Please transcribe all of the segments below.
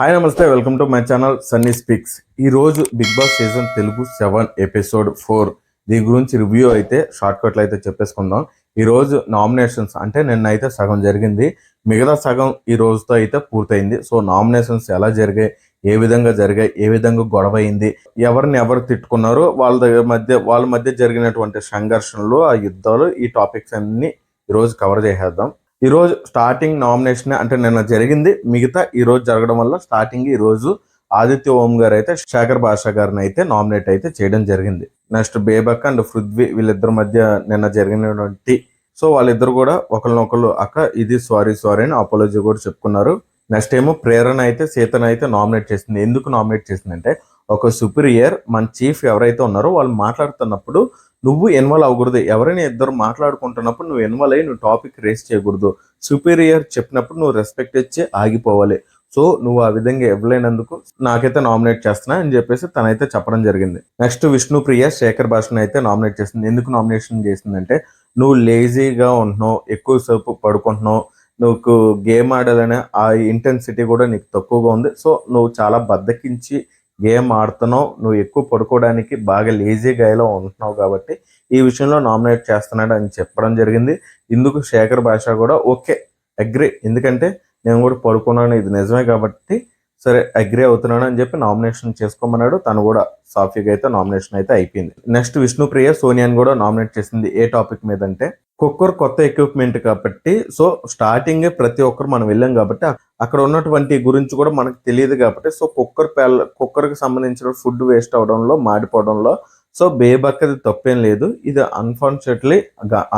Hi నమస్తే. Welcome to my channel Sunny speaks. ఈ రోజు Bigg Boss season Telugu seven episode four. దీని గురించి రివ్యూ అయితే షార్ట్కట్లు అయితే చెప్పేసుకుందాం. ఈరోజు నామినేషన్స్ అంటే నిన్న అయితే సగం జరిగింది. మిగతా సగం ఈ రోజుతో అయితే పూర్తయింది. సో నామినేషన్స్ ఎలా జరిగాయి ఏ విధంగా జరిగాయి ఏ విధంగా గొడవ అయింది ఎవరిని ఎవరు తిట్టుకున్నారో వాళ్ళ దగ్గర మధ్య వాళ్ళ మధ్య జరిగినటువంటి సంఘర్షణలు ఆ యుద్ధాలు ఈ టాపిక్స్ అన్నీ ఈరోజు రోజు కవర్ చేసేద్దాం. ఈరోజు స్టార్టింగ్ నామినేషన్ అంటే నిన్న జరిగింది. మిగతా ఈరోజు జరగడం వల్ల స్టార్టింగ్ ఈ రోజు ఆదిత్య ఓం గారు అయితే శేఖర్ భాషా గారిని అయితే నామినేట్ అయితే చేయడం జరిగింది. నెక్స్ట్ బేబక్ అండ్ పృథ్వీ వీళ్ళిద్దరి మధ్య నిన్న జరిగినటువంటి సో వాళ్ళిద్దరు కూడా ఒకరినొకరు అక్క ఇది సారీ సారీ అని అపాలజీ కూడా చెప్పుకున్నారు. నెక్స్ట్ ఏమో ప్రేరణ అయితే సీతను అయితే నామినేట్ చేసింది. ఎందుకు నామినేట్ చేసింది అంటే ఒక సుపీరియర్ మన చీఫ్ ఎవరైతే ఉన్నారో వాళ్ళు మాట్లాడుతున్నప్పుడు నువ్వు ఇన్వాల్వ్ అవ్వకూడదు. ఎవరైనా ఇద్దరు మాట్లాడుకుంటున్నప్పుడు నువ్వు ఇన్వాల్వ్ అయ్యి నువ్వు టాపిక్ రేస్ చేయకూడదు. సుపీరియర్ చెప్పినప్పుడు నువ్వు రెస్పెక్ట్ ఇచ్చి ఆగిపోవాలి. సో నువ్వు ఆ విధంగా ఇవ్వలేనందుకు నాకైతే నామినేట్ చేస్తున్నా అని చెప్పేసి తనైతే చెప్పడం జరిగింది. నెక్స్ట్ విష్ణుప్రియ శేఖర్ భాషను అయితే నామినేట్ చేసింది. ఎందుకు నామినేషన్ చేసిందంటే నువ్వు లేజీగా ఉంటున్నావు ఎక్కువసేపు పడుకుంటున్నావు నువ్వు గేమ్ ఆడాలనే ఆ ఇంటెన్సిటీ కూడా నీకు తక్కువగా ఉంది. సో నువ్వు చాలా బద్దకించి గేమ్ ఆడుతున్నావు? నువ్వు ఎక్కువ పడుకోవడానికి బాగా లేజీగా గాయలో ఉంటున్నావు కాబట్టి ఈ విషయంలో నామినేట్ చేస్తున్నాడు అని చెప్పడం జరిగింది. ఇందుకు శేఖర్ భాష కూడా ఓకే అగ్రి ఎందుకంటే నేను కూడా పడుకున్నాను ఇది నిజమే కాబట్టి సరే అగ్రి అవుతున్నాను అని చెప్పి నామినేషన్ చేసుకోమన్నాడు. తను కూడా సాఫీగా అయితే నామినేషన్ అయితే అయిపోయింది. నెక్స్ట్ విష్ణుప్రియ సోనియాని కూడా నామినేట్ చేసింది. ఏ టాపిక్ మీద అంటే కుక్కర్ కొత్త ఎక్విప్మెంట్ కాబట్టి సో స్టార్టింగ్ ప్రతి ఒక్కరు మనం వెళ్ళాం కాబట్టి అక్కడ ఉన్నటువంటి గురించి కూడా మనకు తెలియదు కాబట్టి సో కుక్కర్ పేల కుక్కర్కి సంబంధించిన ఫుడ్ వేస్ట్ అవడంలో మాడిపోవడంలో సో బేబక్కది తప్పేం లేదు. ఇది అన్ఫార్చునేట్లీ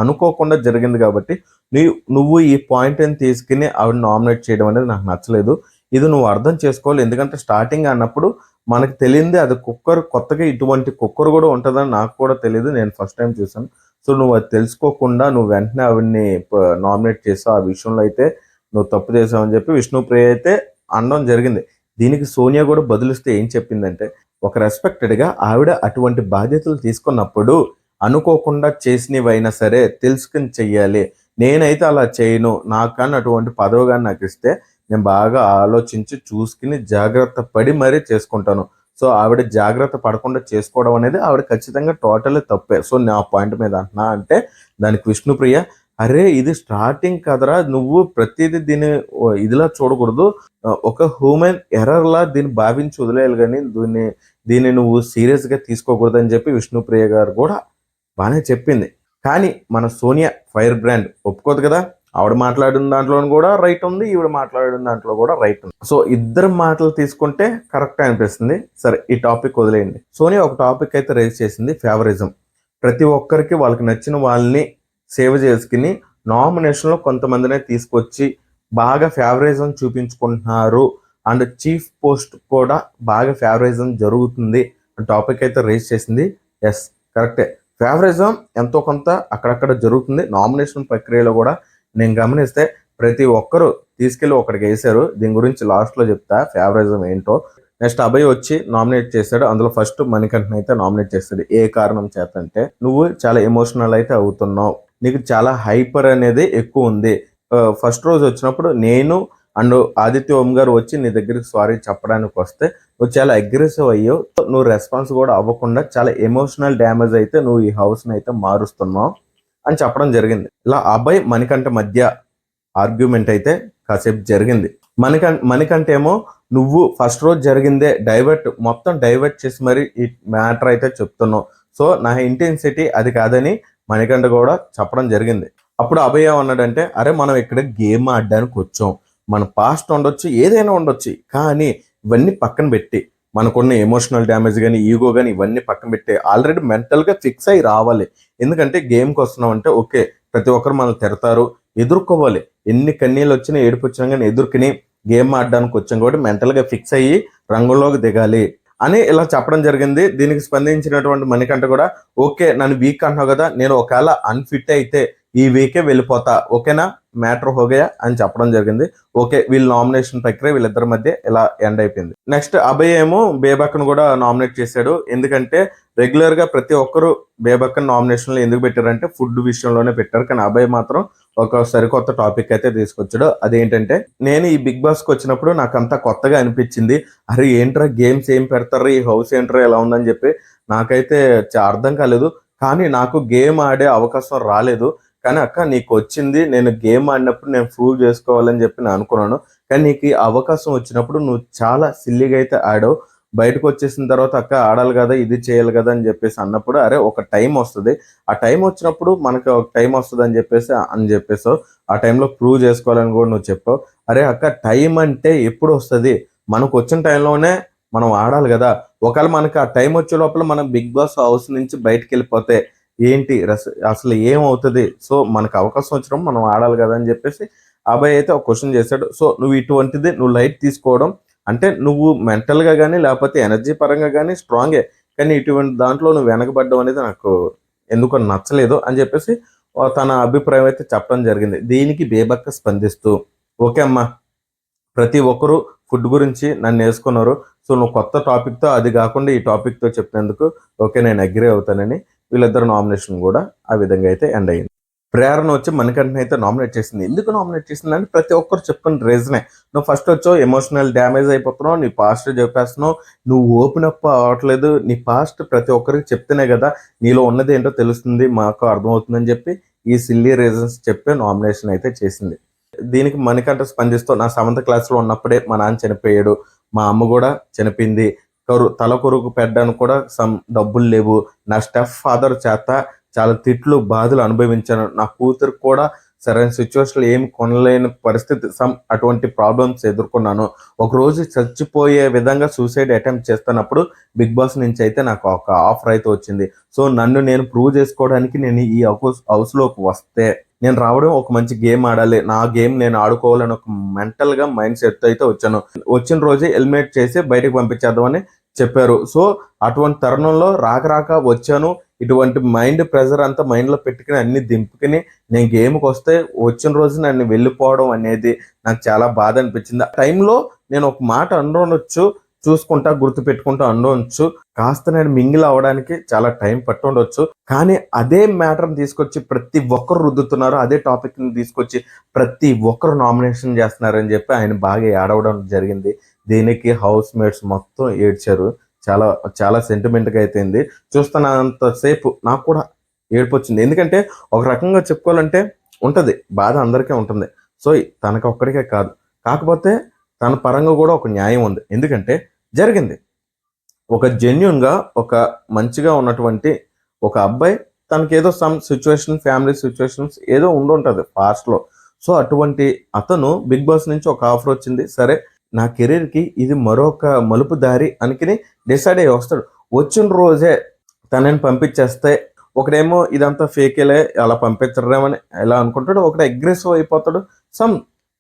అనుకోకుండా జరిగింది కాబట్టి నీ నువ్వు ఈ పాయింట్ని తీసుకుని ఆవిడ నామినేట్ చేయడం అనేది నాకు నచ్చలేదు. ఇది నువ్వు అర్థం చేసుకోవాలి. ఎందుకంటే స్టార్టింగ్ అన్నప్పుడు మనకు తెలియంది అది కుక్కర్ కొత్తగా ఇటువంటి కుక్కర్ కూడా ఉంటుందని నాకు కూడా తెలియదు నేను ఫస్ట్ టైం చూసాను సో నువ్వు అది తెలుసుకోకుండా నువ్వు వెంటనే ఆవిడ్ని నామినేట్ చేసావు. ఆ విషయంలో అయితే నువ్వు తప్పు చేసావు అని చెప్పి విష్ణుప్రియ అయితే అనడం జరిగింది. దీనికి సోనియా కూడా బదులిస్తే ఏం చెప్పిందంటే ఒక రెస్పెక్టెడ్గా ఆవిడ అటువంటి బాధ్యతలు తీసుకున్నప్పుడు అనుకోకుండా చేసినవైనా సరే తెలుసుకుని చెయ్యాలి. నేనైతే అలా చేయను. నాకు కానీ అటువంటి పదవి కానీ నాకు ఇస్తే నేను బాగా ఆలోచించి చూసుకుని జాగ్రత్త పడి మరీ చేసుకుంటాను. సో ఆవిడ జాగ్రత్త పడకుండా చేసుకోవడం అనేది ఆవిడ ఖచ్చితంగా టోటల్ తప్పే. సో నా పాయింట్ మీద అంటున్నా అంటే దానికి విష్ణుప్రియ అరే ఇది స్టార్టింగ్ కదరా నువ్వు ప్రతిదీ దీని ఓ ఇదిలా చూడకూడదు. ఒక హ్యూమన్ ఎర్రర్లా దీన్ని భావించి వదిలేయాలి కానీ దీన్ని దీన్ని నువ్వు సీరియస్గా తీసుకోకూడదు అని చెప్పి విష్ణుప్రియ గారు కూడా బాగానే చెప్పింది. కానీ మన సోనియా ఫైర్ బ్రాండ్ ఒప్పుకోదు కదా? ఆవిడ మాట్లాడిన దాంట్లో కూడా రైట్ ఉంది ఈవిడ మాట్లాడిన దాంట్లో కూడా రైట్ ఉంది. సో ఇద్దరు మాటలు తీసుకుంటే కరెక్ట్ అనిపిస్తుంది. సరే ఈ టాపిక్ వదిలేయండి. సోనీ ఒక టాపిక్ అయితే రేజ్ చేసింది ఫేవరిజం ప్రతి ఒక్కరికి వాళ్ళకి నచ్చిన వాళ్ళని సేవ్ చేసుకుని నామినేషన్లో కొంతమందినే తీసుకొచ్చి బాగా ఫేవరిజం చూపించుకుంటున్నారు. అండ్ చీఫ్ పోస్ట్ కూడా బాగా ఫేవరిజం జరుగుతుంది టాపిక్ అయితే రేజ్ చేసింది. ఎస్ కరెక్టే ఫేవరిజం ఎంతో కొంత అక్కడక్కడ జరుగుతుంది. నామినేషన్ ప్రక్రియలో కూడా నేను గమనిస్తే ప్రతి ఒక్కరు తీసుకెళ్ళి ఒకడికి వేశారు. దీని గురించి లాస్ట్లో చెప్తా. ఫేవరిజం ఏంటో. నెక్స్ట్ అభయ్ వచ్చి నామినేట్ చేశాడు. అందులో ఫస్ట్ మణికంఠన్ అయితే నామినేట్ చేస్తాడు. ఏ కారణం చేత అంటే నువ్వు చాలా ఎమోషనల్ అయితే అవుతున్నావు. నీకు చాలా హైపర్ అనేది ఎక్కువ ఉంది. ఫస్ట్ రోజు వచ్చినప్పుడు నేను అండ్ ఆదిత్య ఓం గారు వచ్చి నీ దగ్గరికి సారీ చెప్పడానికి వస్తే నువ్వు చాలా అగ్రెసివ్ అయ్యావు. నువ్వు రెస్పాన్స్ కూడా అవ్వకుండా చాలా ఎమోషనల్ డ్యామేజ్ అయితే నువ్వు ఈ హౌస్ని అయితే మారుస్తున్నావు. అని చెప్పడం జరిగింది. ఇలా అబ్బాయి మణికంఠ మధ్య ఆర్గ్యుమెంట్ అయితే కాసేపు జరిగింది. మణికం మణికంఠ ఏమో నువ్వు ఫస్ట్ రోజు జరిగిందే డైవర్ట్ మొత్తం డైవర్ట్ చేసి మరి ఈ మ్యాటర్ అయితే చెప్తున్నావు. సో నా ఇంటెన్సిటీ అది కాదని మణికంఠ కూడా చెప్పడం జరిగింది. అప్పుడు అభయ్ ఏమన్నాడంటే అరే మనం ఇక్కడ గేమ్ ఆడడానికి వచ్చాం. మన పాస్ట్ ఉండొచ్చు ఏదైనా ఉండొచ్చు. కానీ ఇవన్నీ పక్కన పెట్టి మనకున్న ఎమోషనల్ డ్యామేజ్ కానీ ఈగో కానీ ఇవన్నీ పక్కన పెట్టి ఆల్రెడీ మెంటల్గా ఫిక్స్ అయ్యి రావాలి. ఎందుకంటే గేమ్కి వస్తున్నాం అంటే ఓకే ప్రతి ఒక్కరు మనల్ని తిడతారు ఎదుర్కోవాలి. ఎన్ని కన్నీళ్ళు వచ్చినా ఏడుపు వచ్చినా కానీ ఎదుర్కొని గేమ్ ఆడడానికి వచ్చాం కాబట్టి మెంటల్గా ఫిక్స్ అయ్యి రంగంలోకి దిగాలి. అని ఇలా చెప్పడం జరిగింది. దీనికి స్పందించినటువంటి మణికంఠ కూడా ఓకే నన్ను వీక్ అంటున్నావు కదా నేను ఒకవేళ అన్ఫిట్ అయితే ఈ వీకే వెళ్ళిపోతా. ఓకేనా? మ్యాటర్ హోగయా అని చెప్పడం జరిగింది. ఓకే వీళ్ళ నామినేషన్ ప్రక్రియ వీళ్ళిద్దరి మధ్య ఇలా ఎండ్ అయిపోయింది. నెక్స్ట్ అభయ్ ఏమో బేబక్కను కూడా నామినేట్ చేశాడు. ఎందుకంటే రెగ్యులర్గా ప్రతి ఒక్కరు బేబక్కన్ నామినేషన్లో ఎందుకు పెట్టారంటే ఫుడ్ విషయంలోనే పెట్టారు. కానీ అభయ్ మాత్రం ఒక సరికొత్త టాపిక్ అయితే తీసుకొచ్చాడు. అదేంటంటే నేను ఈ బిగ్ బాస్కి వచ్చినప్పుడు నాకు అంతా కొత్తగా అనిపించింది. అరే ఏంట్రా గేమ్స్ ఏం పెడతారు ఈ హౌస్ ఏంట్రా? ఎలా ఉందని చెప్పి నాకైతే అర్థం కాలేదు. కానీ నాకు గేమ్ ఆడే అవకాశం రాలేదు. కానీ అక్క నీకు వచ్చింది నేను గేమ్ ఆడినప్పుడు నేను ప్రూవ్ చేసుకోవాలని చెప్పి నేను అనుకున్నాను. కానీ నీకు అవకాశం వచ్చినప్పుడు నువ్వు చాలా సిల్లిగా అయితే ఆడావు. బయటకు వచ్చేసిన తర్వాత అక్క ఆడాలి కదా ఇది చేయాలి కదా అని చెప్పేసి అన్నప్పుడు అరే ఒక టైం వస్తుంది. ఆ టైం వచ్చినప్పుడు మనకి ఒక టైం వస్తుంది అని చెప్పేసి అని చెప్పేసావు. ఆ టైంలో ప్రూవ్ చేసుకోవాలని కూడా నువ్వు చెప్పావు. అరే అక్క టైం అంటే ఎప్పుడు వస్తుంది? మనకు వచ్చిన టైంలోనే మనం ఆడాలి కదా. ఒకవేళ మనకి ఆ టైం వచ్చే లోపల మనం బిగ్ బాస్ హౌస్ నుంచి బయటకు వెళ్ళిపోతే ఏంటి? రస- అసలు ఏమవుతుంది? సో మనకు అవకాశం వచ్చినప్పుడు మనం ఆడాలి కదా అని చెప్పేసి అబ్బాయి అయితే ఒక క్వశ్చన్ చేశాడు. సో నువ్వు ఇటువంటిది నువ్వు లైట్ తీసుకోవడం అంటే నువ్వు మెంటల్గా కానీ లేకపోతే ఎనర్జీ పరంగా కానీ స్ట్రాంగే కానీ ఇటువంటి దాంట్లో నువ్వు వెనకబడ్డం అనేది నాకు ఎందుకో నచ్చలేదు అని చెప్పేసి తన అభిప్రాయం అయితే చెప్పడం జరిగింది. దీనికి బేబక్క స్పందిస్తూ ఓకే అమ్మా ప్రతి ఒక్కరూ ఫుడ్ గురించి నన్ను వేసుకున్నారు. సో నువ్వు కొత్త టాపిక్తో అది కాకుండా ఈ టాపిక్తో చెప్పినందుకు ఓకే నేను అగ్రి అవుతానని వీళ్ళిద్దరు నామినేషన్ కూడా ఆ విధంగా అయితే ఎండ్ అయ్యింది ప్రేరణ వచ్చి మనకంటే అయితే నామినేట్ చేసింది. ఎందుకు నామినేట్ చేసింది అంటే ప్రతి ఒక్కరు చెప్పుకున్న రీజనే నువ్వు ఫస్ట్ వచ్చావు ఎమోషనల్ డ్యామేజ్ అయిపోతున్నావు నీ పాస్ట్ చెప్పేస్తున్నావు నువ్వు ఓపెన్ అప్ అవ్వట్లేదు నీ పాస్ట్ ప్రతి ఒక్కరికి చెప్తేనే కదా నీలో ఉన్నది ఏంటో తెలుస్తుంది మాకు అర్థమవుతుందని చెప్పి ఈ సిల్లీ రీజన్స్ చెప్పే నామినేషన్ అయితే చేసింది. దీనికి మణికంఠ స్పందిస్తూ నా సెవెంత్ క్లాస్లో ఉన్నప్పుడే మా నాన్న చనిపోయాడు మా అమ్మ కూడా చనిపోయింది కరు తల కొరకు పెట్టడానికి కూడా సమ్ డబ్బులు లేవు. నా స్టెప్ ఫాదర్ చేత చాలా తిట్లు బాధలు అనుభవించాను. నా కూతురు కూడా సరైన సిచ్యువేషన్లో ఏమి కొనలేని పరిస్థితి సమ్ అటువంటి ప్రాబ్లమ్స్ ఎదుర్కొన్నాను. ఒక రోజు చచ్చిపోయే విధంగా సూసైడ్ అటెంప్ట్ చేస్తున్నప్పుడు బిగ్ బాస్ నుంచి అయితే నాకు ఒక ఆఫర్ అయితే వచ్చింది. సో నన్ను నేను ప్రూవ్ చేసుకోవడానికి నేను ఈ హౌస్ హౌస్లోకి వస్తే నేను రావడం ఒక మంచి గేమ్ ఆడాలి. నా గేమ్ నేను ఆడుకోవాలని ఒక మెంటల్గా మైండ్ సెట్ అయితే వచ్చాను. వచ్చిన రోజే ఎలిమినేట్ చేసి బయటకు పంపించేద్దామని చెప్పారు. సో అటువంటి తరుణంలో రాక రాక వచ్చాను. ఇటువంటి మైండ్ ప్రెజర్ అంతా మైండ్లో పెట్టుకుని అన్ని దింపుకుని నేను గేమ్కి వస్తే వచ్చిన రోజు నన్ను వెళ్ళిపోవడం అనేది నాకు చాలా బాధ అనిపించింది. ఆ టైంలో నేను ఒక మాట అనుకోవచ్చు చూసుకుంటా గుర్తు పెట్టుకుంటా ఉండవచ్చు కాస్త నేను మింగిల్ అవ్వడానికి చాలా టైం పట్టి ఉండొచ్చు. కానీ అదే మ్యాటర్ని తీసుకొచ్చి ప్రతి ఒక్కరు రుద్దుతున్నారు. అదే టాపిక్ని తీసుకొచ్చి ప్రతి ఒక్కరు నామినేషన్ చేస్తున్నారని చెప్పి ఆయన బాగా ఏడవడం జరిగింది. దీనికి హౌస్ మేట్స్ మొత్తం ఏడ్చారు. చాలా చాలా సెంటిమెంట్గా అయిపోయింది చూస్తున్నంతసేపు నాకు కూడా ఏడుపు వచ్చింది ఎందుకంటే ఒక రకంగా చెప్పుకోవాలంటే ఉంటుంది. బాధ అందరికీ ఉంటుంది. సో తనకు ఒక్కడికే కాదు. కాకపోతే తన పరంగా కూడా ఒక న్యాయం ఉంది. ఎందుకంటే జరిగింది. ఒక జెన్యున్గా ఒక మంచిగా ఉన్నటువంటి ఒక అబ్బాయి తనకి ఏదో సమ్ సిచ్యువేషన్ ఫ్యామిలీ సిచ్యువేషన్స్ ఏదో ఉండుంటుంది పాస్ట్లో సో అటువంటి అతను బిగ్ బాస్ నుంచి ఒక ఆఫర్ వచ్చింది. సరే నా కెరీర్కి ఇది మరొక మలుపు దారి అనుకుని డిసైడ్ అయ్యి వస్తాడు. వచ్చిన రోజే తనని పంపించేస్తే ఒకడేమో ఇదంతా ఫేకేలే అలా పంపించడమని ఎలా అనుకుంటాడు. ఒకడు అగ్రెసివ్ అయిపోతాడు. సమ్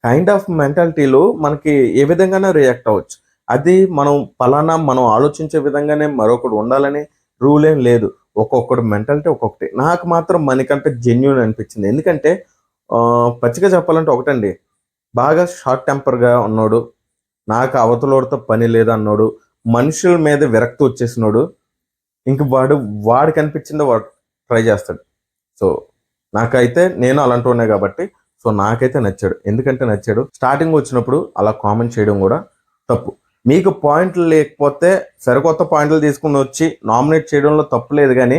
కైండ్ ఆఫ్ మెంటాలిటీలో మనకి ఏ విధంగానే రియాక్ట్ అవ్వచ్చు. అది మనం పలానా మనం ఆలోచించే విధంగానే మరొకడు ఉండాలని రూల్ ఏం లేదు. ఒక్కొక్కడు మెంటాలిటీ ఒక్కొక్కటి. నాకు మాత్రం మనకంటే జెన్యున్ అనిపించింది. ఎందుకంటే పచ్చిగా చెప్పాలంటే ఒకటండి. బాగా షార్ట్ టెంపర్గా ఉన్నాడు. నాకు అవతలోడితో పని లేదన్నాడు మనుషుల మీద విరక్తి వచ్చేసినాడు ఇంక వాడు వాడికి కనిపించిందో వాడు ట్రై చేస్తాడు. సో నాకైతే నేను అలాంటి ఉన్నాయి కాబట్టి సో నాకైతే నచ్చాడు. ఎందుకంటే నచ్చాడు? స్టార్టింగ్ వచ్చినప్పుడు అలా కామెంట్ చేయడం కూడా తప్పు. మీకు పాయింట్లు లేకపోతే సరికొత్త పాయింట్లు తీసుకుని వచ్చి నామినేట్ చేయడంలో తప్పు లేదు కానీ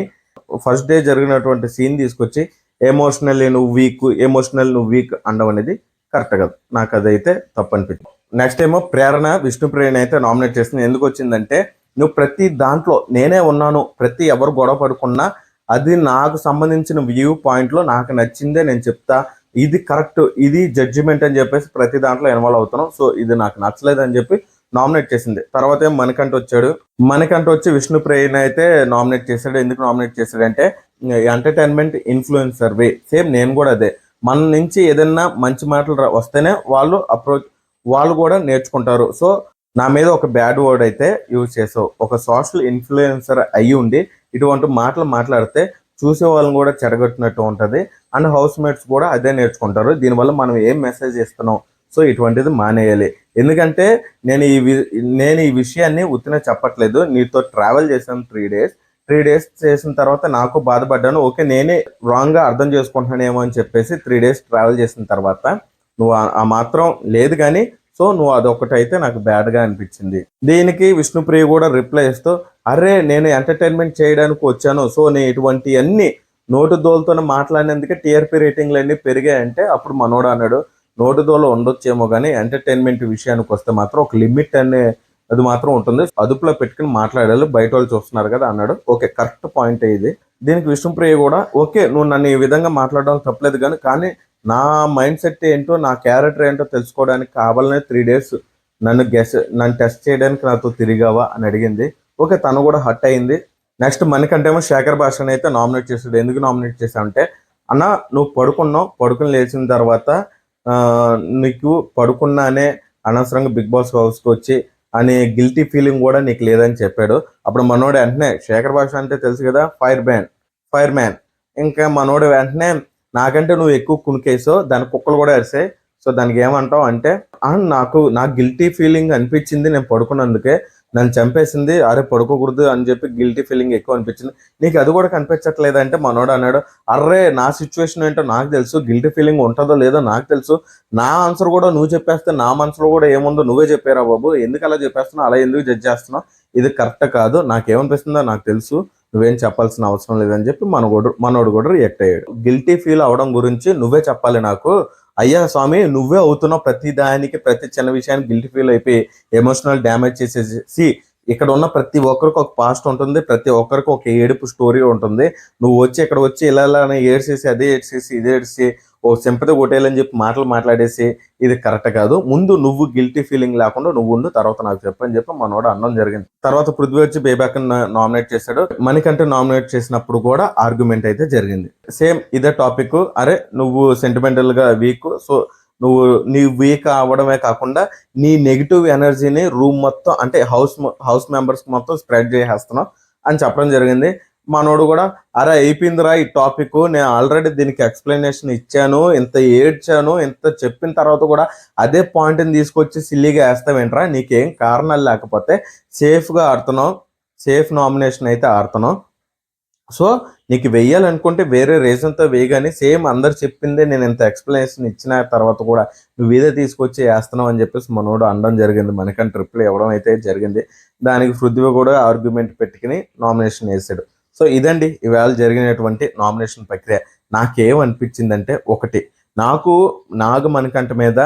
ఫస్ట్ డే జరిగినటువంటి సీన్ తీసుకొచ్చి ఎమోషనల్ నువ్వు వీక్ ఎమోషనల్ నువ్వు వీక్ అనడం అనేది కరెక్ట్ కాదు. నాకు అదైతే తప్పు అనిపించింది నెక్స్ట్ ఏమో ప్రేరణ విష్ణుప్రియని అయితే నామినేట్ చేసింది ఎందుకు వచ్చిందంటే నువ్వు ప్రతి దాంట్లో నేనే ఉన్నాను ప్రతి ఎవరు గొడవ పడుకున్నా అది నాకు సంబంధించిన వ్యూ పాయింట్లో నాకు నచ్చిందే నేను చెప్తా. ఇది కరెక్ట్ ఇది జడ్జిమెంట్ అని చెప్పేసి ప్రతి దాంట్లో ఇన్వాల్వ్ అవుతున్నాం. సో ఇది నాకు నచ్చలేదు అని చెప్పి నామినేట్ చేసింది. తర్వాత ఏం మణికంఠ వచ్చాడు. మణికంఠ వచ్చి విష్ణుప్రియని అయితే నామినేట్ చేశాడు. ఎందుకు నామినేట్ చేశాడంటే ఎంటర్టైన్మెంట్ ఇన్ఫ్లుయెన్సర్ వే. సేమ్ నేను కూడా అదే. మన నుంచి ఏదైనా మంచి మాటలు రా- వస్తేనే వాళ్ళు అప్రోచ్ వాళ్ళు కూడా నేర్చుకుంటారు. సో నా మీద ఒక బ్యాడ్ వర్డ్ అయితే యూజ్ చేసావు. ఒక సోషల్ ఇన్ఫ్లుయెన్సర్ అయ్యి ఉండి ఇటువంటి మాటలు మాట్లాడితే చూసే వాళ్ళని కూడా చెడగొట్టినట్టు ఉంటుంది. అండ్ హౌస్ మేట్స్ కూడా అదే నేర్చుకుంటారు. దీనివల్ల మనం ఏం మెసేజ్ ఇస్తున్నాం? సో ఇటువంటిది మానేయాలి. ఎందుకంటే నేను ఈ వి- నేను ఈ విషయాన్ని ఉత్తిన చెప్పట్లేదు. నీతో ట్రావెల్ చేశాను త్రీ డేస్. త్రీ డేస్ చేసిన తర్వాత నాకు బాధపడ్డాను. ఓకే నేనే రాంగ్గా అర్థం చేసుకుంటున్నానేమో అని చెప్పేసి త్రీ డేస్ ట్రావెల్ చేసిన తర్వాత నువ్వు ఆ- మాత్రం లేదు కానీ సో నువ్వు అదొకటి అయితే నాకు బ్యాడ్గా అనిపించింది. దీనికి విష్ణుప్రియ కూడా రిప్లై ఇస్తూ అరే నేను ఎంటర్టైన్మెంట్ చేయడానికి వచ్చాను సో నేను ఇటువంటి అన్ని నోటు దోలతో మాట్లాడినందుకే టీఆర్పీ రేటింగ్లు అన్ని పెరిగాయంటే అప్పుడు మనోడు అన్నాడు నోటు దోల ఉండొచ్చేమో కానీ ఎంటర్టైన్మెంట్ విషయానికి వస్తే మాత్రం ఒక లిమిట్ అనే అది మాత్రం ఉంటుంది. అదుపులో పెట్టుకుని మాట్లాడాలి బయట వాళ్ళు చూస్తున్నారు కదా అన్నాడు. ఓకే కరెక్ట్ పాయింట్ ఇది. దీనికి విష్ణుప్రియ కూడా ఓకే నువ్వు నన్ను ఈ విధంగా మాట్లాడడం తప్పలేదు కానీ కానీ నా మైండ్ సెట్ ఏంటో నా క్యారెక్టర్ ఏంటో తెలుసుకోవడానికి కావాలనే త్రీ డేస్ నన్ను గెస్ నన్ను టెస్ట్ చేయడానికి నాతో తిరిగావా అని అడిగింది. ఓకే తను కూడా హట్ అయింది. నెక్స్ట్ మనకంటేమో శేఖర్ భాషని అయితే నామినేట్ చేసాడు ఎందుకు నామినేట్ చేశావంటే అన్న నువ్వు పడుకున్నావు. పడుకుని లేచిన తర్వాత నీకు పడుకున్నానే అనవసరంగా బిగ్ బాస్ హౌస్కి వచ్చి అనే గిల్టీ ఫీలింగ్ కూడా నీకు లేదని చెప్పాడు. అప్పుడు మనోడు వెంటనే శేఖర్ భాష అంటే తెలుసు కదా ఫైర్ బ్యాన్ ఫైర్ మ్యాన్ ఇంకా మనోడు వెంటనే నాకంటే నువ్వు ఎక్కువ కునికేసో దాని కుక్కలు కూడా అరిసాయి సో దానికి ఏమంటావు అంటే నాకు నాకు గిల్టీ ఫీలింగ్ అనిపించింది నేను పడుకున్నందుకే. నన్ను చంపేసింది అరే పడుకోకూడదు అని చెప్పి గిల్టీ ఫీలింగ్ ఎక్కువ అనిపించింది. నీకు అది కూడా కనిపించట్లేదు అంటే మనోడు అన్నాడు అర్రే నా సిచ్యువేషన్ ఏంటో నాకు తెలుసు గిల్టీ ఫీలింగ్ ఉంటుందో లేదో నాకు తెలుసు. నా ఆన్సర్ కూడా నువ్వు చెప్పేస్తే నా మనసులో కూడా ఏముందో నువ్వే చెప్పారా బాబు? ఎందుకు అలా చెప్పేస్తున్నావు? అలా ఎందుకు జడ్జ్ చేస్తున్నావు? ఇది కరెక్ట్ కాదు నాకేమనిపిస్తుందో నాకు తెలుసు. నువ్వేం చెప్పాల్సిన అవసరం లేదని చెప్పి మన మనోడు కూడా రియాక్ట్ అయ్యాడు. గిల్టీ ఫీల్ అవడం గురించి నువ్వే చెప్పాలి నాకు. అయ్యా స్వామి నువ్వే అవుతున్నావు ప్రతి దానికి ప్రతి చిన్న విషయానికి గిల్టీ ఫీల్ అయిపోయి ఎమోషనల్ డ్యామేజ్ చేసేసి ఇక్కడ ఉన్న ప్రతి ఒక్కరికి ఒక పాస్ట్ ఉంటుంది ప్రతి ఒక్కరికి ఒక ఏడుపు స్టోరీ ఉంటుంది. నువ్వు వచ్చి ఇక్కడ వచ్చి ఇలా ఇలా ఏడ్చేసి అదే ఏడ్చేసి ఇదే ఏడ్చేసి ఓ సింపతి కొట్టేయాలని చెప్పి మాటలు మాట్లాడేసి ఇది కరెక్ట్ కాదు. ముందు నువ్వు గిల్టీ ఫీలింగ్ లేకుండా నువ్వు ఉండు తర్వాత నాకు చెప్పని చెప్పి మనోడు అన్నం జరిగింది. తర్వాత పృథ్వీ వచ్చి బేబాక్ నామినేట్ చేశాడు. మనకంటే నామినేట్ చేసినప్పుడు కూడా ఆర్గ్యుమెంట్ అయితే జరిగింది. సేమ్ ఇదే టాపిక్ అరే నువ్వు సెంటిమెంటల్గా వీక్ సో నువ్వు నీ వీక్ అవ్వడమే కాకుండా నీ నెగిటివ్ ఎనర్జీని రూమ్ మొత్తం అంటే హౌస్ హౌస్ మెంబర్స్ మొత్తం స్ప్రెడ్ చేసేస్తున్నావు అని చెప్పడం జరిగింది. మనోడు కూడా అరే అయిపోయిందిరా ఈ టాపిక్. నేను ఆల్రెడీ దీనికి ఎక్స్ప్లెనేషన్ ఇచ్చాను. ఇంత ఏడ్చాను. ఇంత చెప్పిన తర్వాత కూడా అదే పాయింట్ని తీసుకొచ్చి సిల్లీగా వేస్తావేంట్రా? నీకేం కారణాలు లేకపోతే సేఫ్గా ఆడుతున్నావు. సేఫ్ నామినేషన్ అయితే ఆడుతున్నావు. సో నీకు వెయ్యాలనుకుంటే వేరే రీజన్తో వేయగానే సేమ్ అందరు చెప్పిందే నేను ఇంత ఎక్స్ప్లెనేషన్ ఇచ్చిన తర్వాత కూడా నువ్వు ఇదే తీసుకొచ్చి వేస్తున్నావు అని చెప్పేసి మనోడు అనడం జరిగింది. మనకంటే ట్రిప్లు ఇవ్వడం అయితే జరిగింది. దానికి పృథ్వీ కూడా ఆర్గ్యుమెంట్ పెట్టుకుని నామినేషన్ వేసాడు. సో ఇదండి ఇవాళ జరిగినటువంటి నామినేషన్ ప్రక్రియ. నాకేమనిపించిందంటే ఒకటి నాకు నాగు మణికంఠ మీద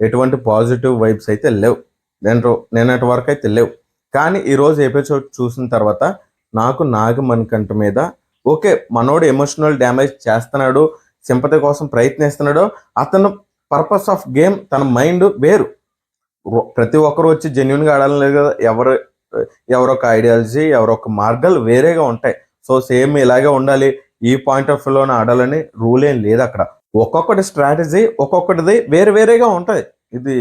ఎటువంటి పాజిటివ్ వైబ్స్ అయితే లేవు. నేను నిన్నటి వరకు అయితే లేవు. కానీ ఈరోజు ఎపిసోడ్ చూసిన తర్వాత నాకు నాగ మణికంఠ మీద ఓకే మనోడు ఎమోషనల్ డ్యామేజ్ చేస్తున్నాడు సింపతి కోసం ప్రయత్నిస్తున్నాడు అతను పర్పస్ ఆఫ్ గేమ్ తన మైండ్ వేరు. ప్రతి ఒక్కరు వచ్చి జెన్యున్గా ఆడాలని లేదు కదా ఎవరు ఎవరొక ఐడియాలజీ ఎవరొక మార్గాలు వేరేగా ఉంటాయి. సో సేమ్ ఇలాగే ఉండాలి. ఈ పాయింట్ ఆఫ్ వ్యూలోనే ఆడాలని రూల్ ఏం లేదు అక్కడ. ఒక్కొక్కటి స్ట్రాటజీ ఒక్కొక్కటిది వేరే వేరేగా ఉంటుంది ఇది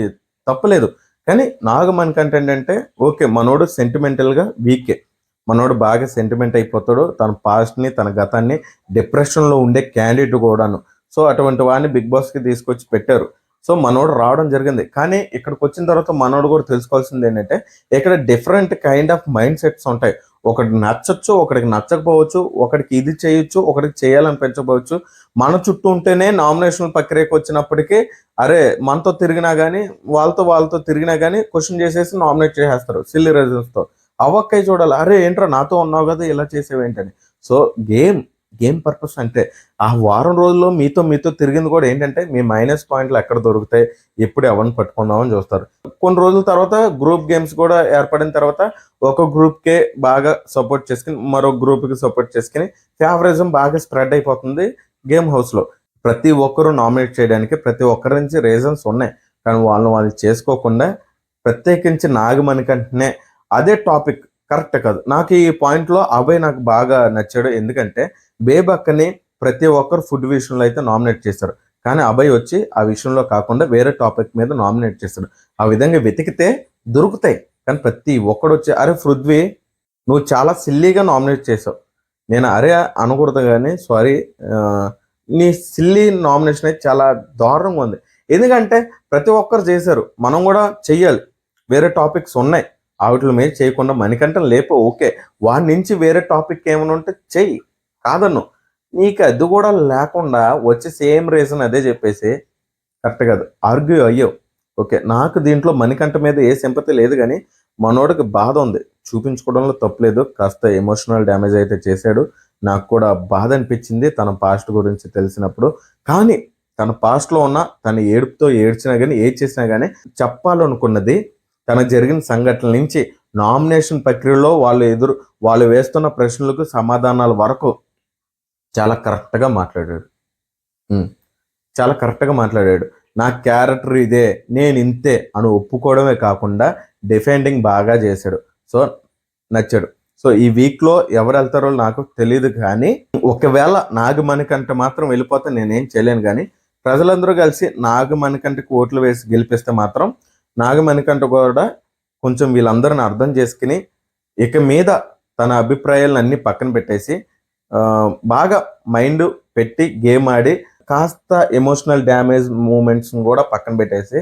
తప్పలేదు. కానీ నాకు మనకంటే అంటే ఓకే మనోడు సెంటిమెంటల్గా వీకే మనోడు బాగా సెంటిమెంట్ అయిపోతాడు. తన పాస్ట్ని తన గతాన్ని డిప్రెషన్లో ఉండే క్యాండిడేట్ కూడాను. సో అటువంటి వాడిని బిగ్ బాస్కి తీసుకొచ్చి పెట్టారు. సో మనోడు రావడం జరిగింది. కానీ ఇక్కడికి వచ్చిన తర్వాత మనోడు కూడా తెలుసుకోవాల్సింది ఏంటంటే ఇక్కడ different kind of mindsets ఉంటాయి. ఒకటి నచ్చచ్చు ఒకడికి నచ్చకపోవచ్చు ఒకడికి ఇది చేయొచ్చు ఒకడికి చేయాలనిపించకపోవచ్చు మన చుట్టూ ఉంటేనే నామినేషన్ ప్రక్రియకు వచ్చినప్పటికీ అరే మనతో తిరిగినా కానీ వాళ్ళతో వాళ్ళతో తిరిగినా కానీ క్వశ్చన్ చేసేసి నామినేట్ చేసేస్తారు సిల్లీ రీజన్స్తో. అవక్కై చూడాలి అరే ఏంట్రా నాతో ఉన్నావు కదా ఇలా చేసేవేంటని. సో గేమ్ గేమ్ పర్పస్ అంటే ఆ వారం రోజుల్లో మీతో మీతో తిరిగింది కూడా ఏంటంటే మీ మైనస్ పాయింట్లు ఎక్కడ దొరుకుతాయి ఎప్పుడు ఎవరిని పట్టుకుందామని చూస్తారు. కొన్ని రోజుల తర్వాత గ్రూప్ గేమ్స్ కూడా ఏర్పడిన తర్వాత ఒక గ్రూప్కే బాగా సపోర్ట్ చేసుకుని మరో గ్రూప్కి సపోర్ట్ చేసుకుని ఫేవరిజం బాగా స్ప్రెడ్ అయిపోతుంది గేమ్ హౌస్లో ప్రతి ఒక్కరూ నామినేట్ చేయడానికి ప్రతి ఒక్కరి నుంచి రీజన్స్ ఉన్నాయి. కానీ వాళ్ళని వాళ్ళు చేసుకోకుండా ప్రత్యేకించి నాగమణికంటనే అదే టాపిక్ కరెక్ట్ కాదు. నాకు ఈ పాయింట్లో అభయ్ నాకు బాగా నచ్చాడు. ఎందుకంటే బేబక్కని ప్రతి ఒక్కరు ఫుడ్ విషయంలో అయితే నామినేట్ చేశారు కానీ అభయ్ వచ్చి ఆ విషయంలో కాకుండా వేరే టాపిక్ మీద నామినేట్ చేశాడు ఆ విధంగా వెతికితే దొరుకుతాయి. కానీ ప్రతి ఒక్కడు వచ్చి అరే పృథ్వీ నువ్వు చాలా సిల్లీగా నామినేట్ చేసావు. నేను అరే అనకూడదు కానీ సారీ నీ సిల్లీ నామినేషన్ అయితే చాలా దారుణంగా ఉంది. ఎందుకంటే ప్రతి ఒక్కరు చేశారు. మనం కూడా చెయ్యాలి. వేరే టాపిక్స్ ఉన్నాయి. వాటి మీద చేయకుండా మణికంఠం లేపు ఓకే. వాడి నుంచి వేరే టాపిక్ ఏమైనా ఉంటే చెయ్యి. కాదన్ను. నీకు అది కూడా లేకుండా వచ్చి సేమ్ రీజన్ అదే చెప్పేసి కరెక్ట్ కాదు. ఆర్గ్యూ అయ్యో ఓకే. నాకు దీంట్లో మణికంఠ మీద ఏ సింపతి లేదు కానీ మనోడికి బాధ ఉంది. చూపించుకోవడంలో తప్పలేదు కాస్త ఎమోషనల్ డ్యామేజ్ అయితే చేశాడు. నాకు కూడా బాధ అనిపించింది తన పాస్ట్ గురించి తెలిసినప్పుడు. కానీ తన పాస్ట్లో ఉన్న తన ఏడుపుతో ఏడ్చినా కానీ ఏడ్ చేసినా కానీ చెప్పాలనుకున్నది తన జరిగిన సంఘటనల నుంచి నామినేషన్ ప్రక్రియలో వాళ్ళు ఎదురు వాళ్ళు వేస్తున్న ప్రశ్నలకు సమాధానాల వరకు చాలా కరెక్ట్గా మాట్లాడాడు. చాలా కరెక్ట్గా మాట్లాడాడు. నా క్యారెక్టర్ ఇదే నేను ఇంతే అని ఒప్పుకోవడమే కాకుండా డిఫెండింగ్ బాగా చేశాడు. సో నచ్చాడు. సో ఈ వీక్లో ఎవరు వెళ్తారో నాకు తెలియదు కానీ ఒకవేళ నాగమణికంట మాత్రం వెళ్ళిపోతే నేనేం చేయలేను కానీ ప్రజలందరూ కలిసి నాగమణికంటకి ఓట్లు వేసి గెలిపిస్తే మాత్రం నాగమణికంట కూడా కొంచెం వీళ్ళందరిని అర్థం చేసుకుని ఇక మీద తన అభిప్రాయాలను అన్ని పక్కన పెట్టేసి బాగా మైండ్ పెట్టి గేమ్ ఆడి కాస్త ఎమోషనల్ డ్యామేజ్ మూమెంట్స్ని కూడా పక్కన పెట్టేసి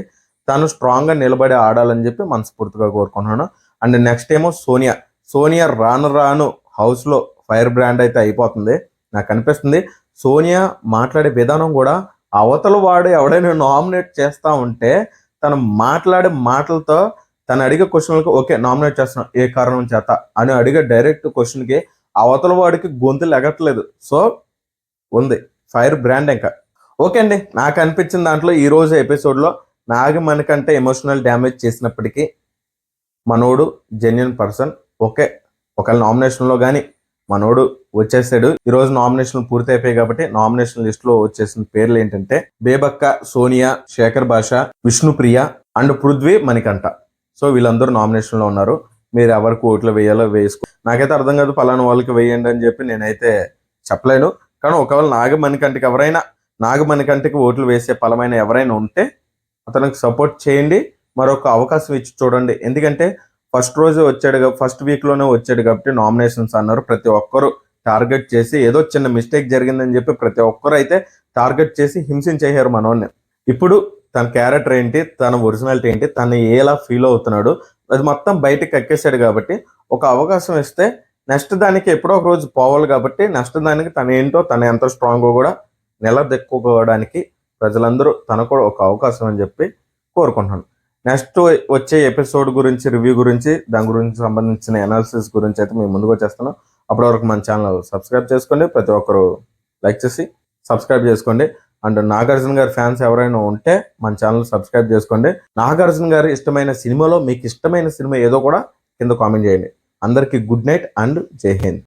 తను స్ట్రాంగ్గా నిలబడి ఆడాలని చెప్పి మనస్ఫూర్తిగా కోరుకుంటున్నాను. అండ్ నెక్స్ట్ ఏమో సోనియా. సోనియా రాను రాను హౌస్లో ఫైర్ బ్రాండ్ అయితే అయిపోతుంది. నాకు అనిపిస్తుంది. సోనియా మాట్లాడే విధానం కూడా అవతల వాడు ఎవడైనా నామినేట్ చేస్తూ ఉంటే తను మాట్లాడే మాటలతో తను అడిగే క్వశ్చన్లకు ఓకే నామినేట్ చేస్తున్నాం ఏ కారణం చేత? అని అడిగే డైరెక్ట్ క్వశ్చన్కి అవతల వాడికి గొంతు లెగట్లేదు. సో ఉంది. ఫైర్ బ్రాండ్ ఇంకా. ఓకే అండి. నాకు అనిపించిన దాంట్లో ఈ రోజు ఎపిసోడ్లో నాగి మనకంటే ఎమోషనల్ డ్యామేజ్ చేసినప్పటికీ మనోడు జెన్యున్ పర్సన్. ఓకే. ఒకవేళ నామినేషన్లో కానీ మనోడు వచ్చేసాడు. ఈ రోజు నామినేషన్లు పూర్తి అయిపోయాయి కాబట్టి నామినేషన్ లిస్ట్లో వచ్చేసిన పేర్లు ఏంటంటే బేబక్క సోనియా శేఖర్ భాష విష్ణుప్రియ అండ్ పృథ్వీ మణికంఠ. సో వీళ్ళందరూ నామినేషన్లో ఉన్నారు. మీరు ఎవరికి ఓట్లు వేయాలో వేసుకో. నాకైతే అర్థం కాదు పలానా వాళ్ళకి వేయండి అని చెప్పి నేనైతే చెప్పలేను. కానీ ఒకవేళ నాగమణికంటికి ఎవరైనా నాగమణికంటికి ఓట్లు వేసే ఫలమైన ఎవరైనా ఉంటే అతనికి సపోర్ట్ చేయండి. మరొక అవకాశం ఇచ్చి చూడండి. ఎందుకంటే ఫస్ట్ రోజు వచ్చాడు ఫస్ట్ వీక్లోనే వచ్చాడు కాబట్టి నామినేషన్స్ అన్నారు. ప్రతి ఒక్కరు టార్గెట్ చేసి ఏదో చిన్న మిస్టేక్ జరిగిందని చెప్పి ప్రతి ఒక్కరు అయితే టార్గెట్ చేసి హింసించేశారు మనోని ఇప్పుడు తన క్యారెక్టర్ ఏంటి తన ఒరిజినాలిటీ ఏంటి తను ఎలా ఫీల్ అవుతున్నాడు అది మొత్తం బయటకు ఎక్కేసాడు కాబట్టి ఒక అవకాశం ఇస్తే నెక్స్ట్ దానికి ఎప్పుడో ఒక రోజు పోవాలి కాబట్టి నెక్స్ట్ దానికి తను ఏంటో తను ఎంత స్ట్రాంగో కూడా నిలదెక్కుకోవడానికి ప్రజలందరూ తనకు కూడా ఒక అవకాశం అని చెప్పి కోరుకుంటున్నాను. నెక్స్ట్ వచ్చే ఎపిసోడ్ గురించి రివ్యూ గురించి దాని గురించి సంబంధించిన అనాలిసిస్ గురించి అయితే మేము ముందుకు వచ్చేస్తున్నాం. అప్పటి వరకు మన ఛానల్ సబ్స్క్రైబ్ చేసుకోండి. ప్రతి ఒక్కరు లైక్ చేసి సబ్స్క్రైబ్ చేసుకోండి. అండ్ నాగార్జున గారి ఫ్యాన్స్ ఎవరైనా ఉంటే మన ఛానల్ సబ్స్క్రైబ్ చేసుకోండి. నాగార్జున గారి ఇష్టమైన సినిమాలో మీకు ఇష్టమైన సినిమా ఏదో కూడా కింద కామెంట్ చేయండి. అందరికీ గుడ్ నైట్ అండ్ జై హింద్.